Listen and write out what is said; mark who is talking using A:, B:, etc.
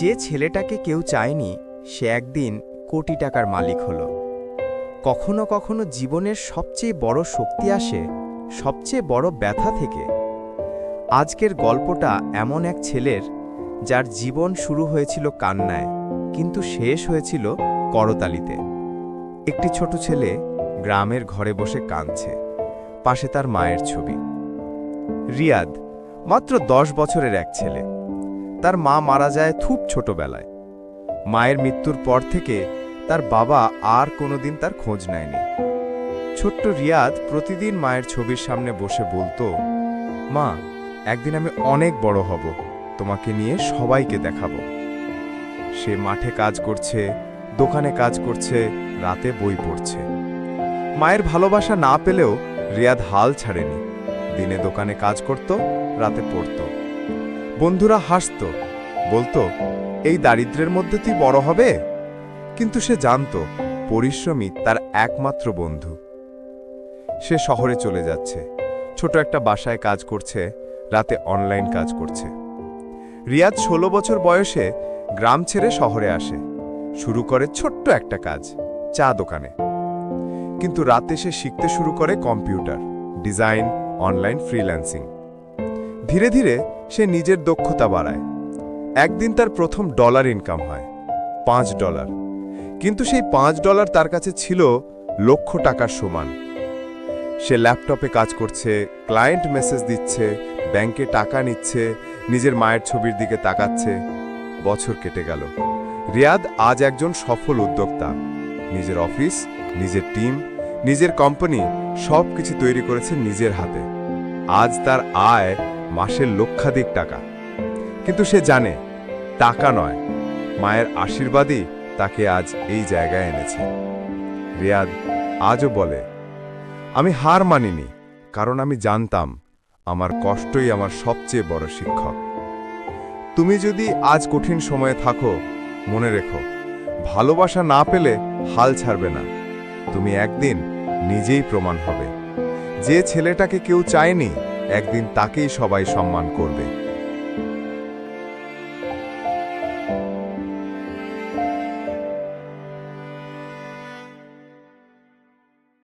A: যে ছেলেটাকে কেউ চায়নি, সে একদিন কোটি টাকার মালিক হল। কখনো কখনো জীবনের সবচেয়ে বড় শক্তি আসে, সবচেয়ে বড় ব্যথা থেকে। আজকের গল্পটা এমন এক ছেলের, যার জীবন শুরু হয়েছিল কান্নায়, কিন্তু শেষ হয়েছিল করতালিতে। একটি ছোট ছেলে গ্রামের ঘরে বসে কাঁদছে, পাশে তার মায়ের ছবি। রিয়াদ, মাত্র দশ বছরের এক ছেলে। তার মা মারা যায় খুব ছোটবেলায়। মায়ের মৃত্যুর পর থেকে তার বাবা আর কোনোদিন তার খোঁজ নেয়নি। ছোট্ট রিয়াদ প্রতিদিন মায়ের ছবির সামনে বসে বলতো, মা, একদিন আমি অনেক বড় হব, তোমাকে নিয়ে সবাইকে দেখাবো। সে মাঠে কাজ করছে, দোকানে কাজ করছে, রাতে বই পড়ছে। মায়ের ভালোবাসা না পেলেও রিয়াদ হাল ছাড়েনি। দিনে দোকানে কাজ করত, রাতে পড়ত। বন্ধুরা হাসত, বলতো, এই দারিদ্র্যের মধ্যে তুই বড় হবে? কিন্তু সে জানত পরিশ্রমী তার একমাত্র বন্ধু। সে শহরে চলে যাচ্ছে, ছোট একটা বাসায় কাজ করছে, রাতে অনলাইন কাজ করছে। রিয়াদ ষোলো বছর বয়সে গ্রাম ছেড়ে শহরে আসে, শুরু করে ছোট্ট একটা কাজ, চা দোকানে। কিন্তু রাতে সে শিখতে শুরু করে কম্পিউটার, ডিজাইন, অনলাইন ফ্রিল্যান্সিং। ধীরে ধীরে সে নিজের দক্ষতা বাড়ায়। একদিন তার প্রথম ডলার ইনকাম হয়, পাঁচ ডলার। কিন্তু সেই পাঁচ ডলার তার কাছে ছিল লক্ষ টাকার সমান। সে ল্যাপটপে কাজ করছে, ক্লায়েন্ট মেসেজ দিচ্ছে, ব্যাংকে টাকা নিচ্ছে, নিজের মায়ের ছবির দিকে তাকাচ্ছে। বছর কেটে গেল। রিয়াদ আজ একজন সফল উদ্যোক্তা। নিজের অফিস, নিজের টিম, নিজের কোম্পানি সব কিছু তৈরি করেছে নিজের হাতে। আজ তার আয় মাসের লক্ষাধিক টাকা। কিন্তু সে জানে, টাকা নয়, মায়ের আশীর্বাদই তাকে আজ এই জায়গায় এনেছে। রিয়াদ আজও বলে, আমি হার মানিনি, কারণ আমি জানতাম আমার কষ্টই আমার সবচেয়ে বড় শিক্ষক। তুমি যদি আজ কঠিন সময়ে থাকো, মনে রেখো, ভালোবাসা না পেলে হাল ছাড়বে না। তুমি একদিন নিজেই প্রমাণ হবে। যে ছেলেটাকে কেউ চায়নি একদিন তাকেই সবাই সম্মান করবে।